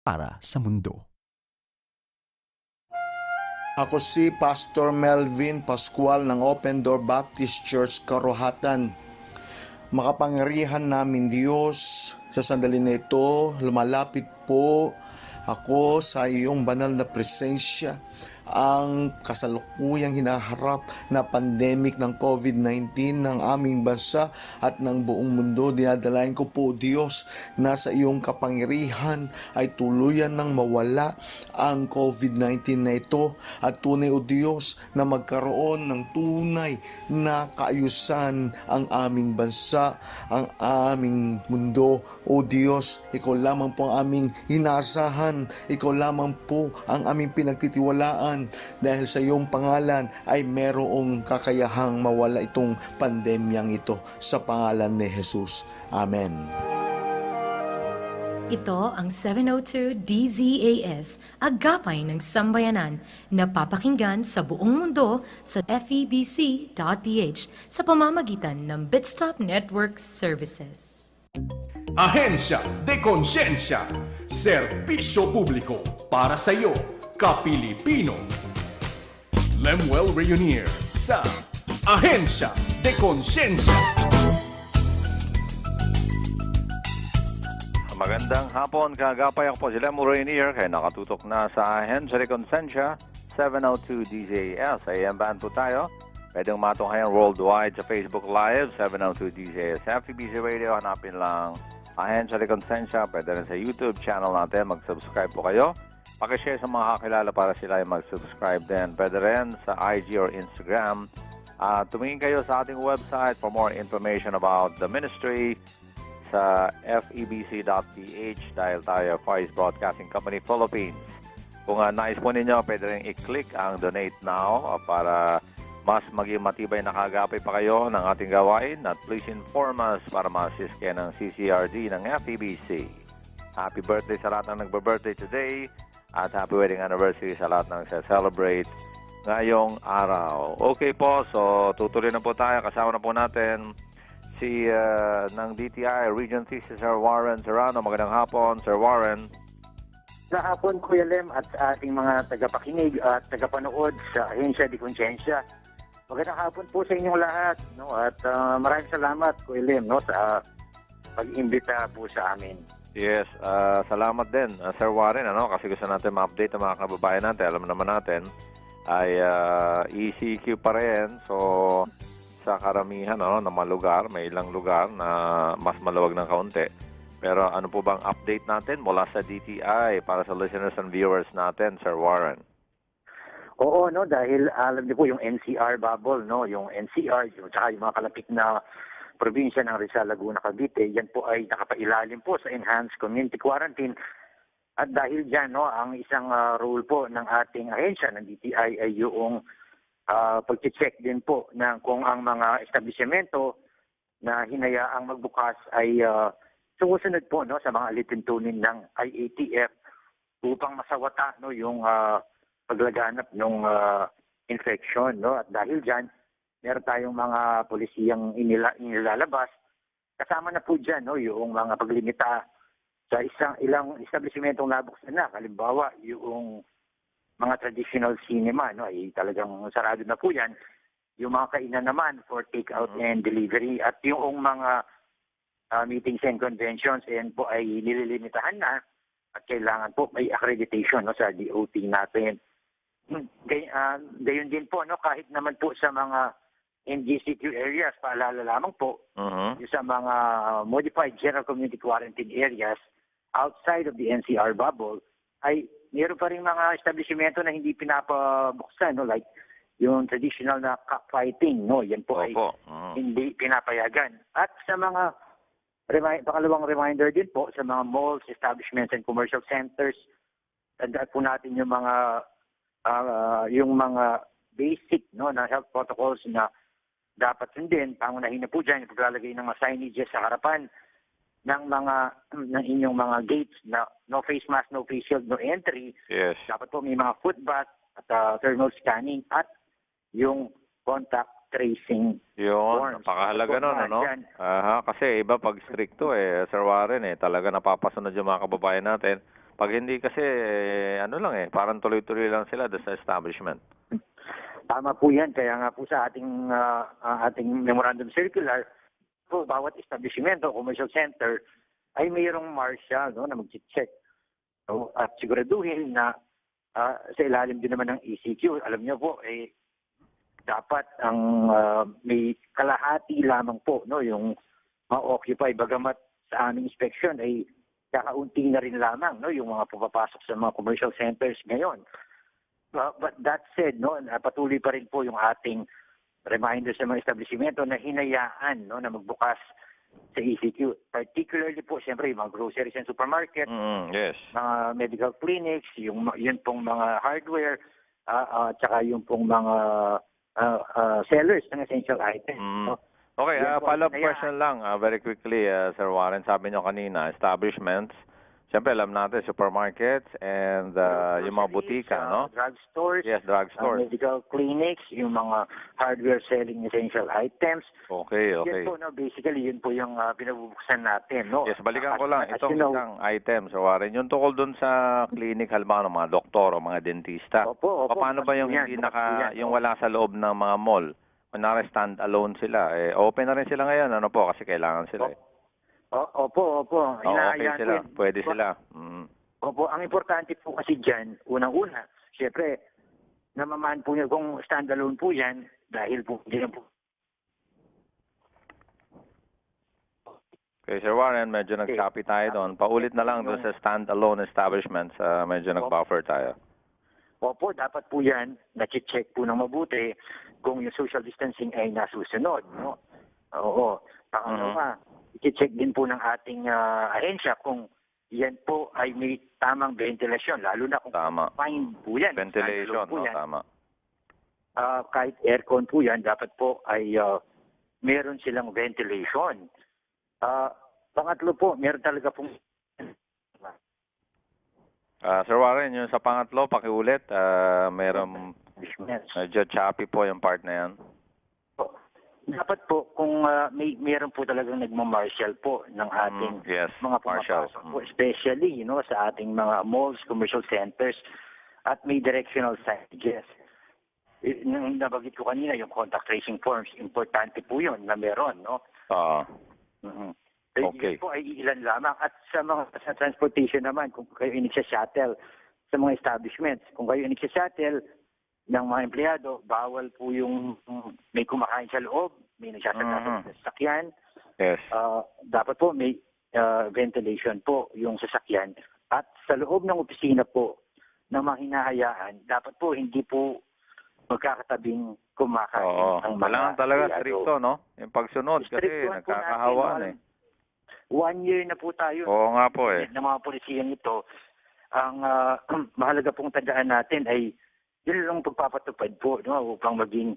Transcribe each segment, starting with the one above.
para sa mundo. Ako si Pastor Melvin Pascual ng Open Door Baptist Church Karuhatan. Makapangyarihan namin Diyos, sa sandali na ito, lumalapit po ako sa iyong banal na presensya ang kasalukuyang hinaharap na pandemic ng COVID-19 ng aming bansa at ng buong mundo. Dinadalain ko po, Diyos, na sa iyong kapangyarihan ay tuluyan ng mawala ang COVID-19 na ito at tunay, O Diyos, na magkaroon ng tunay na kaayusan ang aming bansa, ang aming mundo. O Diyos, Ikaw lamang po ang aming hinaasahan, Ikaw lamang po ang aming pinagtitiwalaan dahil sa iyong pangalan ay merong kakayahang mawala itong pandemyang ito sa pangalan ni Jesus. Amen. Ito ang 702 DZAS, agapay ng sambayanan, na papakinggan sa buong mundo sa febc.ph sa pamamagitan ng Bitstop Network Services. Ahensya de Konsensya. Serbisyo publiko para sa iyo, Kapilipino. Lemuel Reunier sa Ahensya de Konsensya. Magandang hapon, kagapay ako po si Lemo Rainier, kaya nakatutok na sa Ahensya de Consensya, 702 DJS. AM band po tayo. Pwedeng matunghayan worldwide sa Facebook Live, 702 DJS. FTBC Radio, hanapin lang Ahensya de Consensya. Pwede rin sa YouTube channel natin, mag-subscribe po kayo. Pakishare sa mga kakilala para sila ay mag-subscribe din. Pwede rin sa IG or Instagram. Ah, tumingin kayo sa ating website for more information about the ministry, sa febc.ph dahil tayo Fires Broadcasting Company Philippines. Kung uh, nais po ninyo, pwede rin i-click ang Donate Now uh, para mas maging matibay na kagapay pa kayo ng ating gawain at please inform us para ma-assist kayo ng CCRD ng FEBC. Happy birthday sa lahat ng nagbe-birthday today at happy wedding anniversary sa lahat ng celebrate ngayong araw. Okay po, so tutuloy na po tayo. Kasama na po natin si uh, ng DTI Region 3 si Sir Warren Serrano. Magandang hapon, Sir Warren. Sa hapon, Kuya Lem, at ating mga tagapakinig at tagapanood sa Ahensya di Konsensya. Magandang hapon po sa inyong lahat. No? At ah, maraming salamat, Kuya Lem, no? sa pag-imbita po sa amin. Yes, uh, salamat din, uh, Sir Warren. Ano, kasi gusto natin ma-update ang mga kababayan natin. Alam naman natin ay uh, ECQ pa rin. So, sa karamihan ano, ng mga lugar, may ilang lugar na mas maluwag ng kaunti. Pero ano po bang update natin mula sa DTI para sa listeners and viewers natin, Sir Warren? Oo, no, dahil alam niyo po yung NCR bubble, no, yung NCR, yung, tsaka yung mga kalapit na probinsya ng Rizal, Laguna, Cavite, yan po ay nakapailalim po sa Enhanced Community Quarantine. At dahil dyan, no, ang isang ah, rule po ng ating ahensya ng DTI ay yung uh, pag-check din po ng kung ang mga establishmento na hinayaang magbukas ay ah, sumusunod po no sa mga alituntunin ng IATF upang masawata no yung ah, paglaganap ng infection no at dahil diyan meron tayong mga polisiyang inila, inilalabas. Kasama na po diyan no yung mga paglimita sa isang ilang establishmentong nabuksan na. Halimbawa yung mga traditional cinema no ay talagang sarado na po yan. Yung mga kainan naman for take out and delivery. At yung mga ah, meetings and conventions ayan po ay nililimitahan na. At kailangan po may accreditation no sa DOT natin. Hmm, Gay, ah, gayon din po no kahit naman po sa mga NGCQ areas paalala lamang po yung sa mga modified general community quarantine areas outside of the NCR bubble ay meron pa rin mga establishmento na hindi pinapabuksan no? Like yung traditional na cockfighting no? Yan po ay Opo. Mhm. hindi pinapayagan. At sa mga remi- pangalawang reminder din po sa mga malls, establishments and commercial centers tandaan po natin yung mga ah, yung mga basic no? Na health protocols na dapat sundin pangunahin na po dyan paglalagay ng mga signages sa harapan ng mga ng inyong mga gates na no face mask, no face shield, no entry. Yes. Dapat po may mga foot bath at ah, thermal scanning at yung contact tracing Yun, Forms. napakahalaga nun, ano? Aha, kasi iba pag stricto eh, Sir Warren eh, talaga napapasunod yung mga kababayan natin. Pag hindi kasi, eh, ano lang eh, parang tuloy-tuloy lang sila sa establishment. Tama po yan. Kaya nga po sa ating ah, ating memorandum circular, po, bawat establishment o commercial center ay mayroong marshal no, na mag-check. So, at siguraduhin na ah, sa ilalim din naman ng ECQ, alam niyo po, eh, dapat ang ah, may kalahati lamang po no, yung ma-occupy. Bagamat sa aming inspection ay kakaunti na rin lamang no, yung mga pupapasok sa mga commercial centers ngayon. Uh, but that said, no, patuloy pa rin po yung ating reminder sa mga establishmento na hinayaan no, na magbukas sa ECQ. Particularly po, siyempre, yung mga groceries and supermarket, Mm, yes. mga medical clinics, yung yun pong mga hardware, ah ah, tsaka yung pong mga ah, ah, sellers ng essential items. Mm. no? Okay, uh, follow-up question lang, uh, very quickly, uh, Sir Warren. Sabi nyo kanina, establishments, siyempre alam natin, supermarkets and uh, yung mga butika, ah, no? Drugstores, Yes, drugstores. medical clinics, yung mga hardware selling essential items. Okay, okay. Yan po, no, basically, yun po yung ah, pinabubuksan natin. No? Yes, balikan ko lang. at Itong you know, isang item, Sir Warren. Yung tukol dun sa clinic, halimbawa ng mga doktor o mga dentista. Opo, opo. Paano ba yung Yan, hindi naka, yan. yung wala sa loob ng mga mall? Kunwari stand alone sila. Eh, open na rin sila ngayon, ano po, kasi kailangan sila. Eh. O- Opo, opo. Oo, okay Hinahayaan sila. yun. Pwede Opo. sila. Mm. Opo, ang importante po kasi dyan, unang-una, syempre, namamaan po niya kung standalone po yan, dahil po, hindi na po, Okay, Sir Warren, medyo nag-copy tayo doon. Paulit na lang doon sa stand-alone establishments. ah, medyo nag-buffer tayo. opo, dapat po yan, na-check po ng mabuti kung yung social distancing ay nasusunod, no? Oo. Pangalawa, i-check din po ng ating ah, ahensya kung yan po ay may tamang ventilasyon, lalo na kung Tama. fine po yan. Ventilation, po no? yan. Tama. Ah, kahit aircon po yan, dapat po ay ah, meron silang ventilation. Ah, pangatlo po, meron talaga pong Ah, Sir Warren, yung sa pangatlo, pakiulit. Uh, meron, medyo choppy po yung part na yan. Dapat po, kung ah, may meron po talagang nagmamartial po ng ating Mm, yes, mga pumapasok po, Mm. especially you know, sa ating mga malls, commercial centers, at may directional signages. Eh, Nung nabagit ko kanina, yung contact tracing forms, importante po yun na meron, no? Ah, Mhm. Okay. Yun po ay ilan lamang. At sa mga sa transportation naman, kung kayo ay shuttle sa mga establishments, kung kayo ay shuttle ng mga empleyado, bawal po yung may kumakain sa loob, may nagsasakyan Mhm. sa sasakyan. yes. Ah, dapat po may ah, ventilation po yung sasakyan. At sa loob ng opisina po ng mga hinahayaan, dapat po hindi po magkakatabing kumakain Oo. ang mga Kailangan talaga empleyado. stricto, no? Yung pagsunod kasi po nagkakahawaan natin, eh. One year na po tayo Oo nga po eh. ng mga polisiyang ito, ang ah, mahalaga pong tandaan natin ay yun lang pagpapatupad po no, upang maging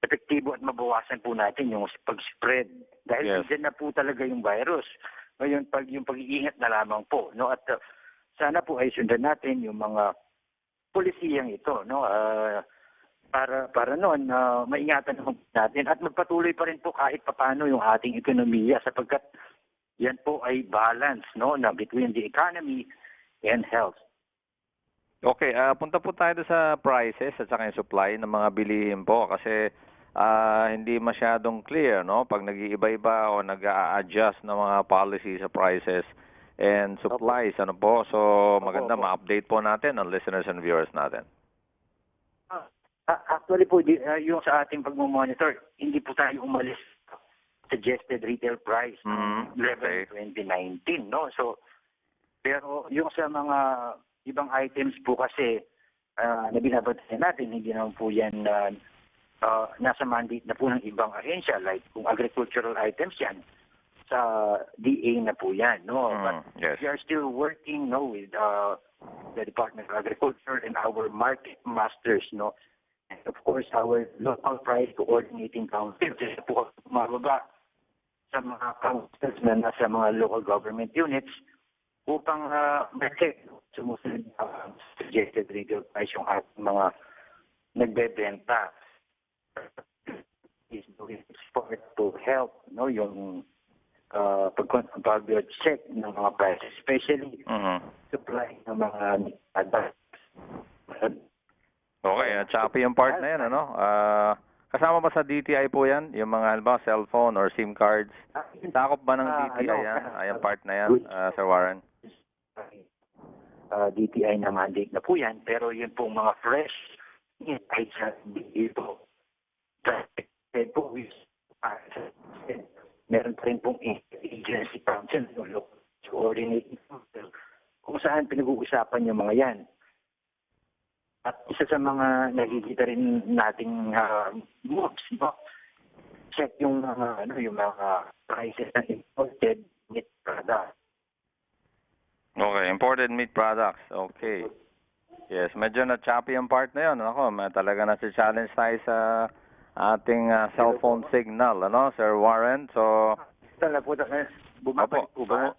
epektibo at mabawasan po natin yung pag-spread. Dahil Yes. nandiyan na po talaga yung virus. Ngayon, pag, yung pag-iingat na lamang po. No? At ah, sana po ay sundan natin yung mga polisiyang ito. No? Ah, para para noon na maingatan naman natin at magpatuloy pa rin po kahit papano yung ating ekonomiya sapagkat yan po ay balance no na between the economy and health. Okay, ah punta po tayo sa prices at saka yung supply ng mga bilihin po kasi ah hindi masyadong clear no pag nag-iiba-iba o nag-a-adjust ng mga policy sa prices and supplies ano po so maganda opo. ma-update po natin ang listeners and viewers natin. Ah, actually po di, ah, yung sa ating pagmo-monitor, hindi po tayo umalis suggested retail price Mhm, level okay. 2019 no. So pero yung sa mga ibang items po kasi uh, na binabantayan natin, hindi naman po yan ah, ah, nasa mandate na po ng ibang ahensya like kung agricultural items yan sa DA na po yan no. But Mm, yes. we are still working no with uh, the Department of Agriculture and our market masters no and of course our local price coordinating council kasi po mababa sa mga councils na nasa mga local government units upang uh, ma-check sumusunod na suggested retail price yung ating mga nagbebenta is doing support to help no yung uh, pag, pag-check ng mga prices, especially Mhm. supply ng mga adult. Okay, uh, choppy yung part na yan, ano? Ah, kasama ba sa DTI po yan? Yung mga, halimbawa, cellphone or SIM cards? Takop ba ng Ah, DTI ano, yan? ah, Ay, yung part na yan, ah, Sir Warren? Uh, DTI na mandate na po yan, pero yun pong mga fresh ay sa dito. Dahil po, we- ah, meron pa rin pong agency council, no, coordinating council, kung saan pinag-uusapan yung mga yan. At isa sa mga nakikita rin nating ah, moves, no? check yung mga ano yung mga prices ng imported meat product. Okay, imported meat products. Okay. Yes, medyo na choppy yung part na yun. Ako, ma- talaga na si challenge tayo sa ating ah, cellphone signal, ano, Sir Warren? So, Tala po, eh, bumabalik po ba?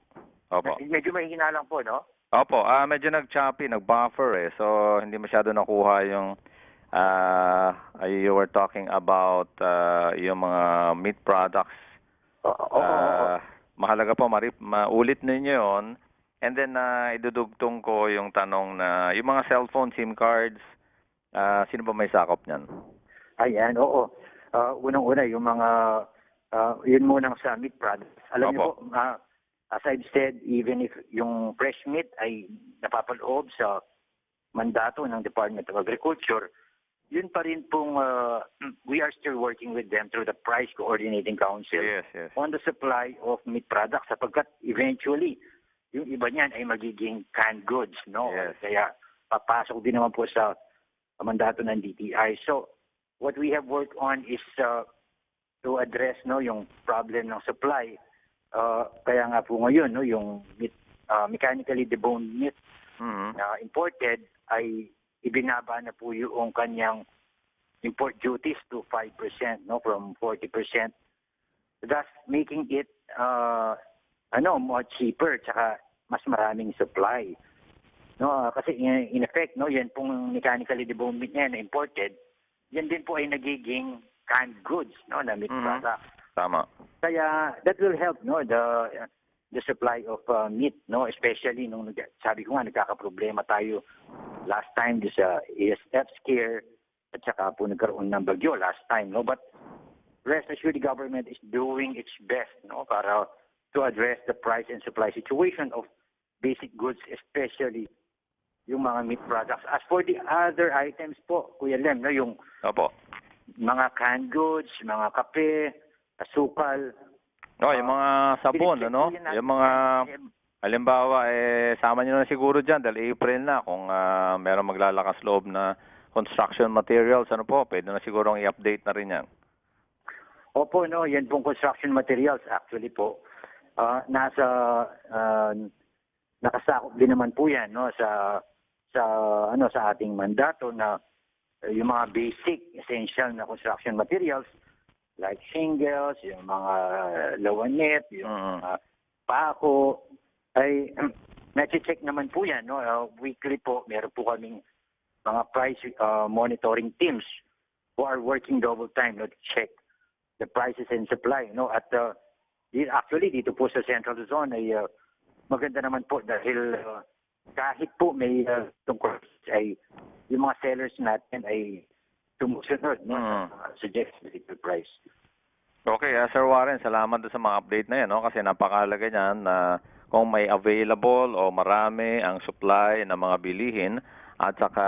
Opo. Medyo mahihina lang po, no? Opo, ah medyo nag-choppy, nag-buffer eh. So, hindi masyado nakuha yung ah you were talking about ah, yung mga meat products. Oo. Ah, mahalaga po marip, maulit ninyo yon. And then na idudugtong ko yung tanong na yung mga cellphone SIM cards, ah sino ba may sakop niyan? Ayan, oo. Ah, unang-una, yung mga, ah, yun munang sa meat products. Alam niyo po, ah, as I've said, even if yung fresh meat ay napapaloob sa mandato ng Department of Agriculture, yun pa rin pong, ah, we are still working with them through the Price Coordinating Council. Yes, yes. on the supply of meat products sapagkat eventually yung iba niyan ay magiging canned goods no Yes. kaya papasok din naman po sa mandato ng DTI so what we have worked on is uh, to address no yung problem ng supply Uh, kaya nga po ngayon no yung meat, uh, mechanically deboned meat Mhm. na imported ay ibinaba na po yung kanyang import duties to 5% no from 40% thus making it uh, ano more cheaper tsaka mas maraming supply no kasi in, effect no yan pong mechanically deboned meat na imported yan din po ay nagiging canned goods no na meat Mhm. products Tama. kaya that will help no the the supply of uh, meat no especially nung sabi ko nga nagkakaproblema tayo last time do sa ASF scare at saka po nagkaroon ng bagyo last time no but rest assured the government is doing its best no para to address the price and supply situation of basic goods especially yung mga meat products as for the other items po Kuya Lem no yung Opo. mga canned goods mga kape asukal Oh, yung mga sabon, Pinicheck ano? Yung mga Halimbawa, eh, sama nyo na siguro dyan dahil April na kung ah, meron maglalakas loob na construction materials, ano po, pwede na siguro i-update na rin yan. Opo, no, yan pong construction materials actually po. Ah, nasa ah, nakasakop din naman po yan no sa sa ano sa ating mandato na eh, yung mga basic essential na construction materials like shingles, yung mga lawanet, yung mga pako ay na-check naman po yan no Ah, weekly po meron po kaming mga price ah, monitoring teams who are working double time no to check the prices and supply no at uh, di- actually dito po sa Central Luzon ay uh, maganda naman po dahil uh, kahit po may uh, tungkol ay yung mga sellers natin ay tumusunod no sa uh, suggested retail price. Okay, ah, Sir Warren, salamat sa mga update na yan, no? kasi napakahalaga niyan na kung may available o marami ang supply ng mga bilihin at saka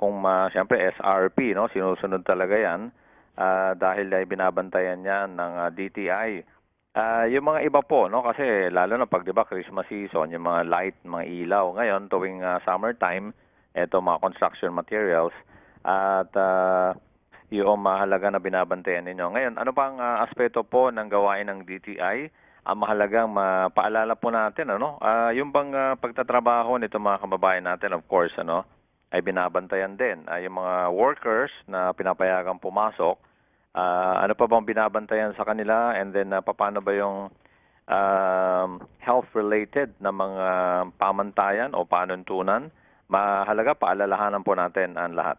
kung ma, siyempre SRP, no? sinusunod talaga yan ah, dahil ay binabantayan yan ng ah, DTI. Ah, yung mga iba po, no? kasi lalo na pag di ba Christmas season, yung mga light, mga ilaw, ngayon tuwing ah, summertime, eto mga construction materials, at ah, yung mahalaga na binabantayan ninyo. Ngayon, ano pang ah, aspeto po ng gawain ng DTI? Ang mahalagang mapaalala po natin, ano? Ah, yung bang ah, pagtatrabaho nito mga kababayan natin, of course, ano? ay binabantayan din. Ah, yung mga workers na pinapayagang pumasok, ah, ano pa bang binabantayan sa kanila? And then, ah, paano ba yung um, health-related na mga pamantayan o panuntunan? Mahalaga, paalalahanan po natin ang lahat.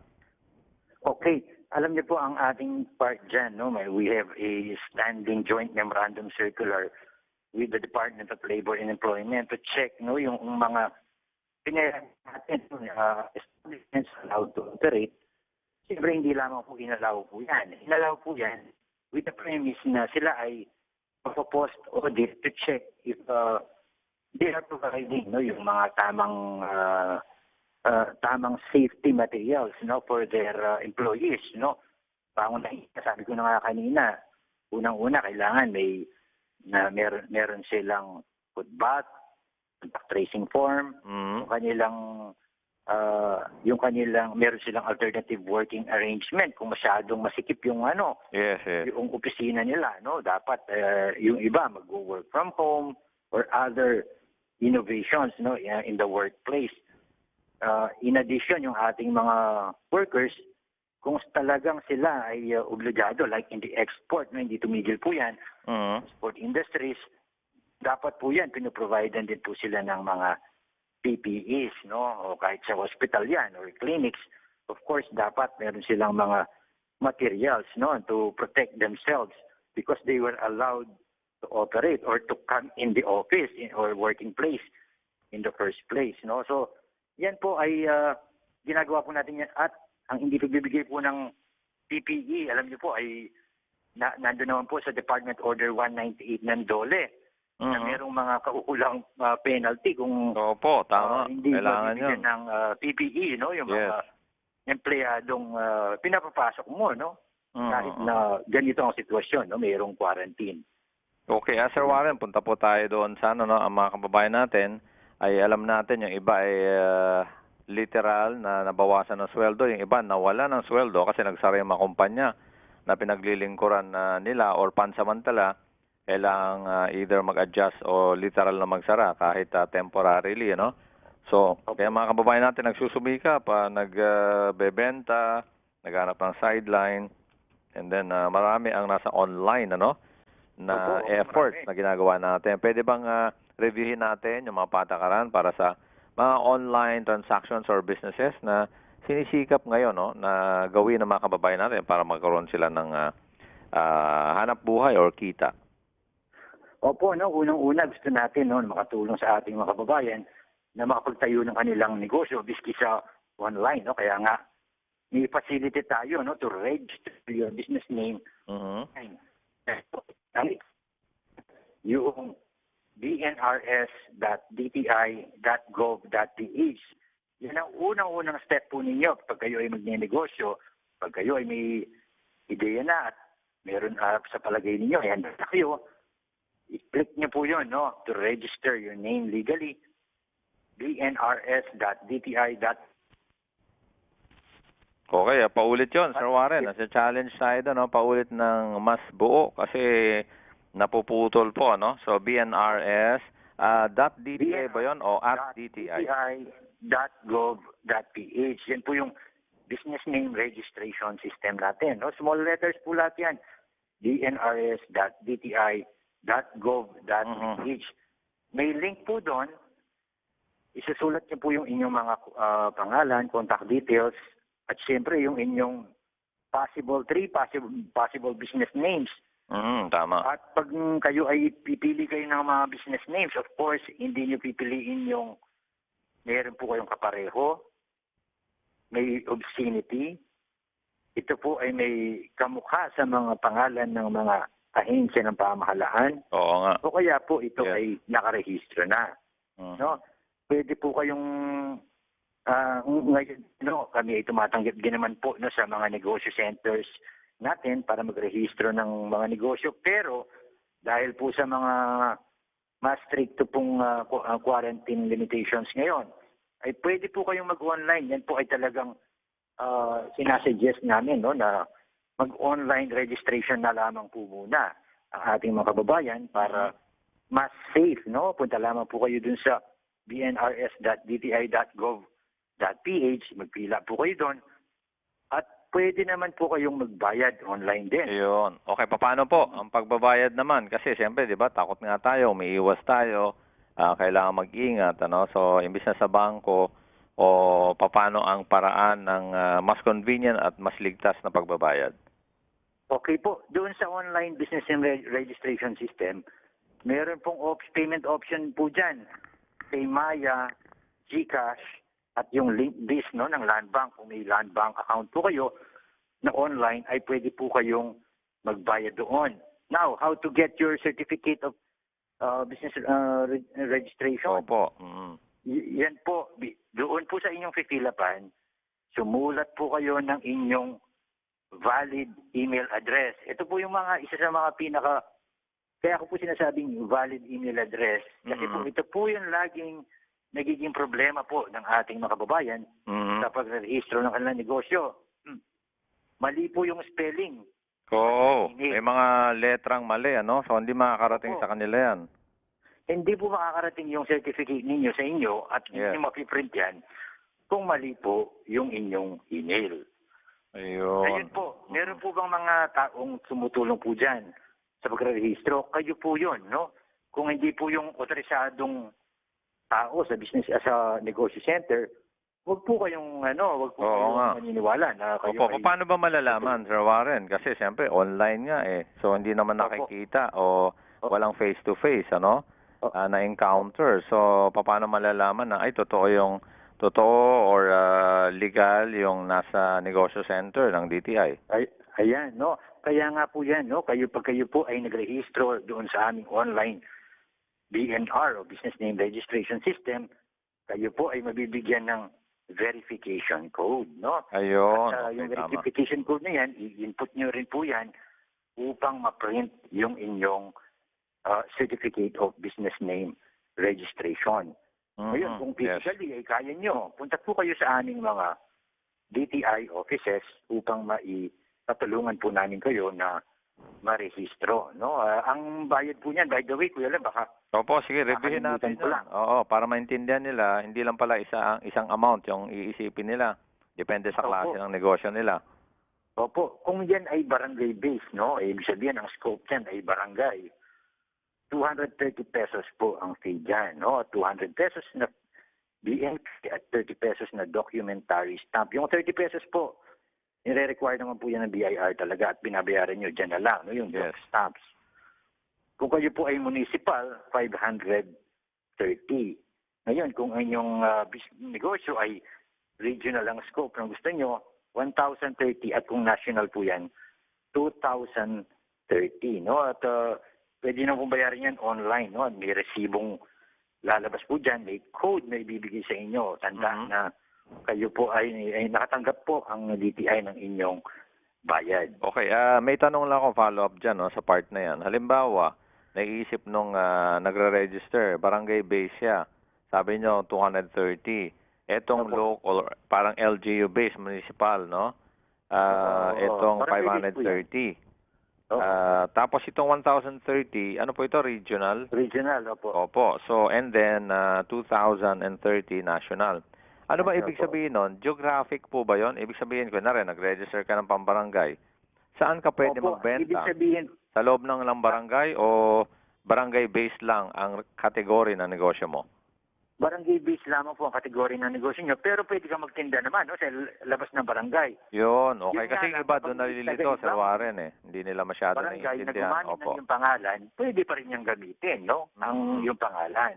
Okay, alam niyo po ang ating part dyan, no? We have a standing joint memorandum circular with the Department of Labor and Employment to check no yung mga pinayag natin uh, establishments allowed to operate. Siyempre, hindi lamang po inalaw po yan. Inalaw po yan with the premise na sila ay post audit to check if uh, they are providing no yung mga tamang uh, uh, tamang safety materials no for their uh, employees no pangunahin sabi ko na nga kanina unang-una kailangan may na meron meron silang food bath contact tracing form Mhm. yung kanilang ah, yung kanilang meron silang alternative working arrangement kung masyadong masikip yung ano Yes, yes. yung opisina nila no dapat eh, yung iba mag-work from home or other innovations no uh, in the workplace Uh, in addition yung ating mga workers kung talagang sila ay uh, obligado like in the export no hindi tumigil po yan Mhm. export industries dapat po yan pinoprovidean din po sila ng mga PPEs no? O kahit sa hospital yan or clinics of course dapat meron silang mga materials no? To protect themselves because they were allowed to operate or to come in the office in, or working place in the first place no? So yan po ay ah, ginagawa po natin yan. At ang hindi pagbibigay po ng PPE alam niyo po ay na, nandun naman po sa Department Order 198 ng DOLE na Mhm. merong mga kaukulang ah, penalty kung Opo, ah, tama. hindi Kailangan yun. mabibigyan ng ah, PPE no yung mga empleyadong ah, pinapapasok mo no Mhm. kahit na ganito ang sitwasyon no mayroong quarantine Okay, ah, Sir Warren, punta po tayo doon sa ano, no, ang mga kababayan natin ay alam natin yung iba ay ah, literal na nabawasan ng sweldo, yung iba nawala ng sweldo kasi nagsara yung mga kumpanya na pinaglilingkuran na nila or pansamantala, kailangang ah, either mag-adjust o literal na magsara kahit ah, temporarily, ano? So, kaya mga kababayan natin nagsusumika pa, nagbebenta, naghanap ng sideline, and then ah, marami ang nasa online, ano? na Opo, effort marami. na ginagawa natin. Pwede bang ah, reviewin natin yung mga patakaran para sa mga online transactions or businesses na sinisikap ngayon no na gawin ng mga kababayan natin para magkaroon sila ng ah, ah, hanap buhay or kita. Opo, no, unang-una gusto natin no, makatulong sa ating mga kababayan na makapagtayo ng kanilang negosyo biski sa online. No? Kaya nga, may facility tayo no, to register your business name Mhm. yung bnrs.dti.gov.ph. Yan ang unang-unang step po ninyo pag kayo ay magnenegosyo, pag kayo ay may ideya na at meron uh, sa palagay ninyo, ayan na kayo, i-click niyo po yun, no, to register your name legally, bnrs.dti. Okay, ah, paulit 'yon, Sir Warren. Nasa challenge tayo doon, no? paulit ng mas buo kasi napuputol po, no? So BNRS ah, dot DTI ba 'yon o at DTI? DTI.gov.ph. Yan po yung business name registration system natin. No? Small letters po lahat yan. dnrs.dti.gov.ph. May link po doon. Isusulat niyo po yung inyong mga ah, pangalan, contact details, at siyempre yung inyong possible, three possible, possible business names. Mhm, tama. At pag mm, kayo ay pipili kayo ng mga business names, of course, hindi nyo pipiliin yung meron po kayong kapareho, may obscenity, ito po ay may kamukha sa mga pangalan ng mga ahensya ng pamahalaan, Oo nga. o kaya po ito Yes. ay nakarehistro na. Mhm. No? Pwede po kayong ah, ngayon no, kami ay tumatanggap din naman po no sa mga negosyo centers natin para magrehistro ng mga negosyo pero dahil po sa mga mas stricto pong ah, quarantine limitations ngayon ay pwede po kayong mag-online. Yan po ay talagang uh, sinasuggest namin no na mag-online registration na lamang po muna ang ating mga kababayan para mas safe, no? Punta lamang po kayo dun sa bnrs.dti.gov.ph, magpila po kayo doon. At pwede naman po kayong magbayad online din. Ayun. Okay, paano po ang pagbabayad naman? Kasi siyempre, 'di ba, takot nga tayo, may iwas tayo, ah, kailangan mag-ingat, ano? So, imbis na sa bangko o paano ang paraan ng ah, mas convenient at mas ligtas na pagbabayad? Okay po, doon sa online business and re- registration system, Meron pong op- payment option po dyan. Paymaya, Gcash, at yung link this no, ng Land Bank. Kung may Land Bank account po kayo na online, ay pwede po kayong magbayad doon. Now, how to get your certificate of uh, business uh, re- registration? Opo. Mm. Y- yan po, bi- doon po sa inyong pipilapan, sumulat po kayo ng inyong valid email address. Ito po yung mga, isa sa mga pinaka, kaya ako po sinasabing valid email address. Kasi po Mhm. ito po yung laging nagiging problema po ng ating mga kababayan Mm. sa pagre-rehistro ng kanilang negosyo. Hmm. Mali po yung spelling. Oo. Email. May mga letrang mali, ano? So, hindi makakarating Opo. sa kanila yan. Hindi po makakarating yung certificate ninyo sa inyo at hindi Yes. nyo mapiprint yan kung mali po yung inyong email. Ayun. Ayun po, meron po bang mga taong sumutulong po dyan sa pagre-rehistro? Kayo po yun, no? Kung hindi po yung otorisadong tao sa business, ah, sa negosyo center, wag po kayong, ano, wag po Oo kayong nga. maniniwala na kayo Opo, ay... paano ba malalaman, Sir Warren? Kasi siyempre online nga eh. So hindi naman Opo. nakikita o walang face to face, ano? O- Ah, na encounter. So paano malalaman na ay totoo yung totoo or ah, legal yung nasa negosyo center ng DTI? Ay, ayan, no? Kaya nga po yan, no? Kayo, pag kayo po ay nagrehistro doon sa aming online BNR o Business Name Registration System, kayo po ay mabibigyan ng verification code, no? Ayun. At uh, okay, yung tama. verification code na yan, i-input nyo rin po yan upang ma-print yung inyong uh, Certificate of Business Name Registration. Ngayon, Mhm, kung yes. physically ay kaya nyo, punta po kayo sa aming mga DTI offices upang maipatulungan po namin kayo na marehistro. No? Ah, ang bayad po niyan, by the way, Kuya Lam, baka Opo, sige, reviewin natin ko lang. Oo, para maintindihan nila, hindi lang pala isa, isang amount yung iisipin nila. Depende sa Opo. klase ng negosyo nila. Opo, kung yan ay barangay based, no? Eh, ibig sabihin ang scope yan ay barangay. 230 pesos po ang fee dyan, no? 200 pesos na BNP at 30 pesos na documentary stamp. Yung 30 pesos po, nire-require naman po yan ng BIR talaga at binabayaran nyo dyan na lang, no? Yung Yes. stamps. Kung kayo po ay municipal, 530. Ngayon, kung ang inyong bis- negosyo ay regional ang scope ng gusto nyo, 1,030 at kung national po yan, 2,030. No? At uh, pwede na pong bayaran yan online. No? May resibong lalabas po dyan, may code na ibibigay sa inyo. Tandaan Mhm. na kayo po ay, ay nakatanggap po ang DTI ng inyong bayad. Okay, ah may tanong lang ako follow-up dyan no, sa part na yan. Halimbawa, naiisip nung ah, nagre-register, barangay base siya. Sabi nyo, 230. Etong Opo. local, parang LGU base, municipal, no? Ah, Oo, etong barangay base po 530. Oh, Ah, tapos itong 1,030, ano po ito, regional? regional, opo. Opo. So, and then uh, 2,030 national. Ano ba ibig sabihin nun? Geographic po ba yon? Ibig sabihin ko na rin, nag-register ka ng pambarangay. Saan ka pwede Opo, Ibig magbenta? sabihin, Sa loob ng lang barangay o barangay-based lang ang kategory ng negosyo mo? Barangay based lamang po ang kategory ng negosyo nyo, pero pwede ka magtinda naman no, sa labas ng barangay. Yun, okay. Yun nga Kasi lang, iba kapag doon nalilito, Sir Warren eh. Hindi nila masyado barangay na naiintindihan. gumamit Opo. ng yung pangalan, pwede pa rin niyang gamitin, no? Ang Mm. yung pangalan.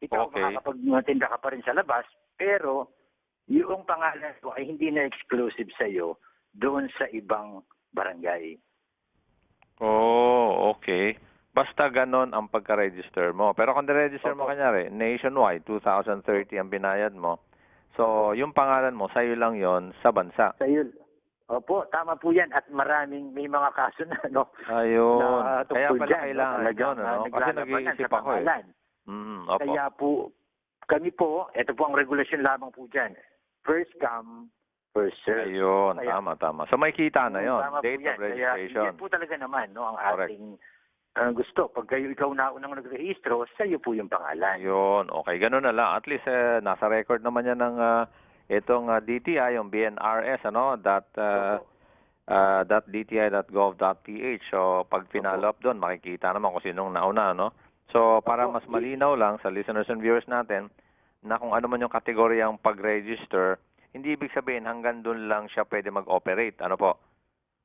Ikaw, Okay. makakapagtinda ka pa rin sa labas, pero yung pangalan mo ay hindi na exclusive sa iyo doon sa ibang barangay. Oh, okay. Basta ganon ang pagka-register mo. Pero kung register mo kanyari, nationwide, 2,030 ang binayad mo. So, yung pangalan mo, sa'yo lang yon sa bansa. Sa Opo, tama po yan. At maraming, may mga kaso na, no? Ayun. na Kaya pala dyan, no? kailangan Talagang, yun, ah, ano? Kasi nag-iisip ako eh. Mm, opo. Kaya po, kami po, ito po ang regulasyon lamang po dyan. First come, first serve. Ayun, Kaya- tama, tama. So, may kita na yon Tama po Date yan. of registration. Kaya yan po talaga naman, no, ang Correct. ating ah, gusto. Pag kayo ikaw na unang nagrehistro, sa iyo po yung pangalan. Ayun, okay. Ganun na lang. At least, eh, nasa record naman yan ng ah, itong ah, DTI, yung BNRS, ano, that, uh, Opo. uh, .dti.gov.ph. So, pag pinalo up doon, makikita naman kung sinong nauna, no? So, para mas malinaw lang sa listeners and viewers natin, na kung ano man yung kategoryang pag-register, hindi ibig sabihin hanggang doon lang siya pwede mag-operate. Ano po?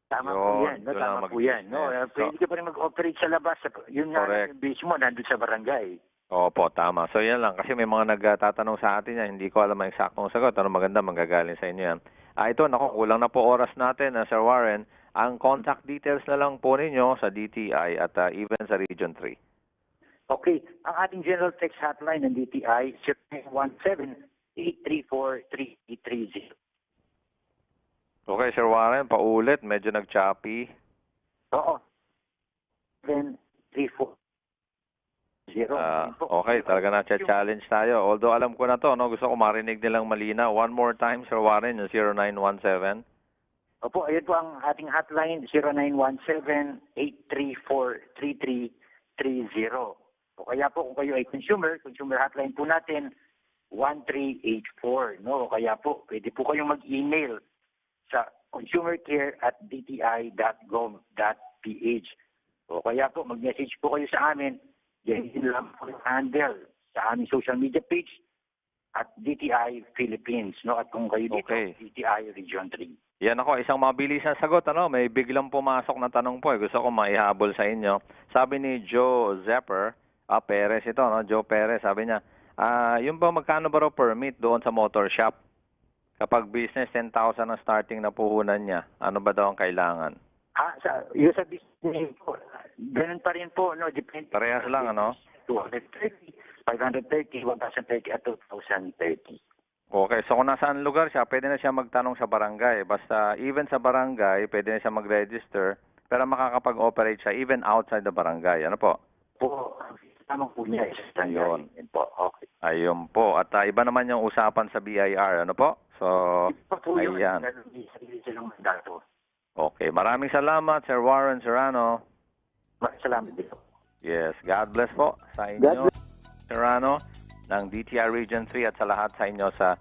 Tama po Yun, yan. No, tama po yan. No. Eh, pwede ka pa rin mag-operate sa labas. Yun nga, Correct. yung base mo, nandun sa barangay. Opo, tama. So yan lang. Kasi may mga nagtatanong sa atin yan. Hindi ko alam ang eksaktong sagot. Ano maganda, manggagaling sa inyo yan. Ah, ito, nako, kulang na po oras natin, ah, Sir Warren. Ang contact details na lang po ninyo sa DTI at ah, even sa Region 3. Okay, ang ating general text hotline ng DTI, 0917-834-3330. Okay, Sir Warren, paulit. Medyo nag-choppy. Oo. 7340. Ah, okay, talaga na challenge tayo. Although alam ko na to, no, gusto ko marinig nilang malina. One more time, Sir Warren, yung 0917. Opo, ayun po ang ating hotline, 0917-834-3330. O kaya po kung kayo ay consumer, consumer hotline po natin, 1384. No? O kaya po, pwede po kayong mag-email sa consumercare at dti.gov.ph. O kaya po, mag-message po kayo sa amin, ganyan lang po yung handle sa aming social media page at DTI Philippines. No? At kung kayo dito, Okay. DTI Region 3. Yan ako, isang mabilis na sagot. Ano? May biglang pumasok na tanong po. Eh. Gusto ko maihabol sa inyo. Sabi ni Joe Zepper, ah, Perez ito, no? Joe Perez, sabi niya, ah, yung ba magkano ba raw permit doon sa motor shop? Kapag business, 10,000 ang starting na puhunan niya. Ano ba daw ang kailangan? Ah, sa, yung sa business po, ganun pa rin po, no? Depende. Parehas lang, ano? 230, 530, 1,030 at 2,030. Okay, so kung nasaan lugar siya, pwede na siya magtanong sa barangay. Basta even sa barangay, pwede na siya mag-register, pero makakapag-operate siya even outside the barangay. Ano po? Po, tamang po niya. Ayun. Yun po, okay. Ayun po. At ah, iba naman yung usapan sa BIR. Ano po? So, ayan. din, sarili silang mandato. Okay. Maraming salamat, Sir Warren Serrano. Maraming salamat dito. Yes. God bless po sa inyo, Serrano, ng DTI Region 3 at sa lahat sa inyo sa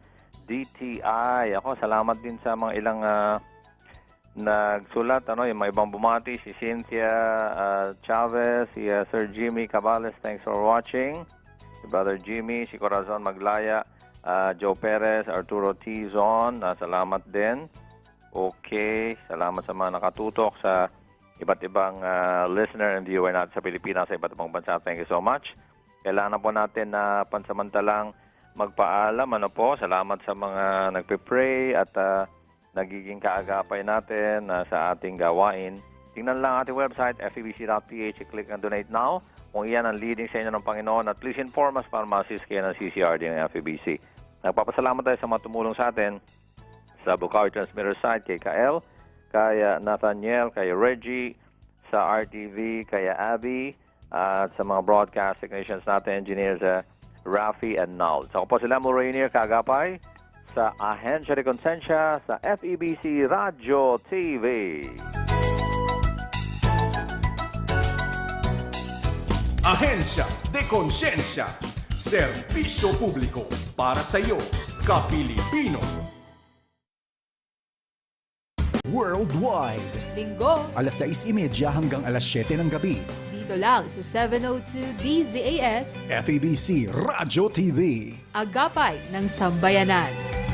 DTI. Ako, salamat din sa mga ilang ah, nagsulat, ano, yung mga ibang bumati, si Cynthia ah, Chavez, si ah, Sir Jimmy Cabales, thanks for watching. Si Brother Jimmy, si Corazon Maglaya, ah, Joe Perez, Arturo Tizon, ah, salamat din. Okay, salamat sa mga nakatutok sa iba't ibang ah, listener and viewer natin sa Pilipinas sa iba't ibang bansa. Thank you so much. Kailangan po natin na pansamantalang magpaalam. Ano po, salamat sa mga nagpe-pray at ah, nagiging kaagapay natin ah, sa ating gawain. Tingnan lang ating website, febc.ph. I-click ang donate now. Kung iyan ang leading sa inyo ng Panginoon at please inform us para ma-assist kayo ng CCRD ng FEBC. Nagpapasalamat tayo sa mga tumulong sa atin sa Bukawi Transmitter site kay Kael, kay Nathaniel, kay Reggie, sa RTV, kay Abby, at sa mga broadcast technicians natin, engineers uh, Rafi and Nal. So ako po sila Rainier Kagapay sa Ahensya de Consensya sa FEBC Radio TV. Ahensya de Konsensya. Serbisyo publiko para sa iyo, Kapilipino. Worldwide. Linggo, Alas 6.30 hanggang alas 7 ng gabi. dito lang sa 702 DZAS, FEBC Radio TV. Agapay ng Sambayanan.